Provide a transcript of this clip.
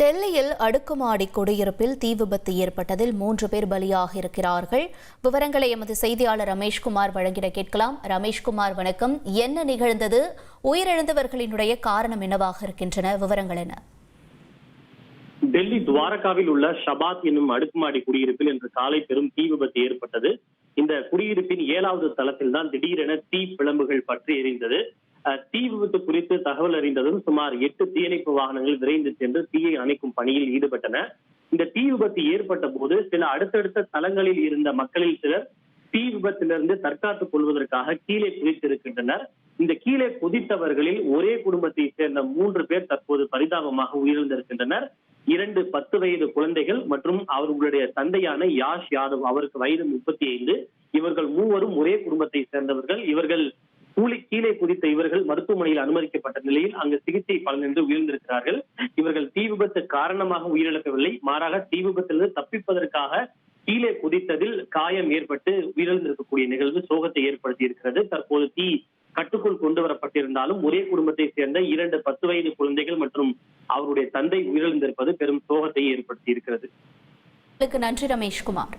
டெல்லியில் அடுக்குமாடி குடியிருப்பில் தீ விபத்து ஏற்பட்டதில் மூன்று பேர் பலியாக இருக்கிறார்கள். விவரங்களை எமது செய்தியாளர் ரமேஷ்குமார் வழங்கிட கேட்கலாம். ரமேஷ்குமார் வணக்கம். என்ன நிகழ்ந்தது? உயிரிழந்தவர்களினுடைய காரணம் என்னவாக இருக்கின்றன? விவரங்கள் என்ன? டெல்லி துவாரகாவில் உள்ள ஷபாத் என்னும் அடுக்குமாடி குடியிருப்பில் இன்று காலை பெரும் தீ விபத்து ஏற்பட்டது. இந்த குடியிருப்பின் ஏழாவது தளத்தில் தான் திடீரென தீ பிளம்புகள் பற்றி எரிந்தது. தீ விபத்து குறித்து தகவல் அறிந்ததும் சுமார் எட்டு தீயணைப்பு வாகனங்கள் விரைந்து சென்று தீயை அணைக்கும் பணியில் ஈடுபட்டன. இந்த தீ விபத்து ஏற்பட்ட போது சில அடுத்தடுத்த தளங்களில் இருந்த மக்களில் சிலர் தீ விபத்திலிருந்து தற்காத்துக் கொள்வதற்காக கீழே குதித்திருக்கின்றனர். இந்த கீழே குதித்தவர்களில் ஒரே குடும்பத்தை சேர்ந்த மூன்று பேர் தற்போது பரிதாபமாக உயிரிழந்திருக்கின்றனர். இரண்டு பத்து வயது குழந்தைகள் மற்றும் அவர்களுடைய தந்தையான யாஷ் யாதவ் அவருக்கு வயது முப்பத்தி ஐந்து. இவர்கள் மூவரும் ஒரே குடும்பத்தை சேர்ந்தவர்கள். இவர்கள் கூலி கீழே குதித்த இவர்கள் மருத்துவமனையில் அனுமதிக்கப்பட்ட நிலையில் அங்கு சிகிச்சை பலனின்றி உயிர்ந்திருக்கிறார்கள் இவர்கள் தீ விபத்து காரணமாக உயிரிழக்கவில்லை. மாறாக தீ விபத்திலிருந்து தப்பிப்பதற்காக கீழே குதித்ததில் காயம் ஏற்பட்டு உயிரிழந்திருக்கக்கூடிய நிகழ்வு சோகத்தை ஏற்படுத்தி இருக்கிறது தற்போது தீ கட்டுக்குள் கொண்டு வரப்பட்டிருந்தாலும் ஒரே குடும்பத்தை சேர்ந்த இரண்டு பத்து வயது குழந்தைகள் மற்றும் அவருடைய தந்தை உயிரிழந்திருப்பது பெரும் சோகத்தை ஏற்படுத்தி இருக்கிறது நன்றி ரமேஷ்குமார்.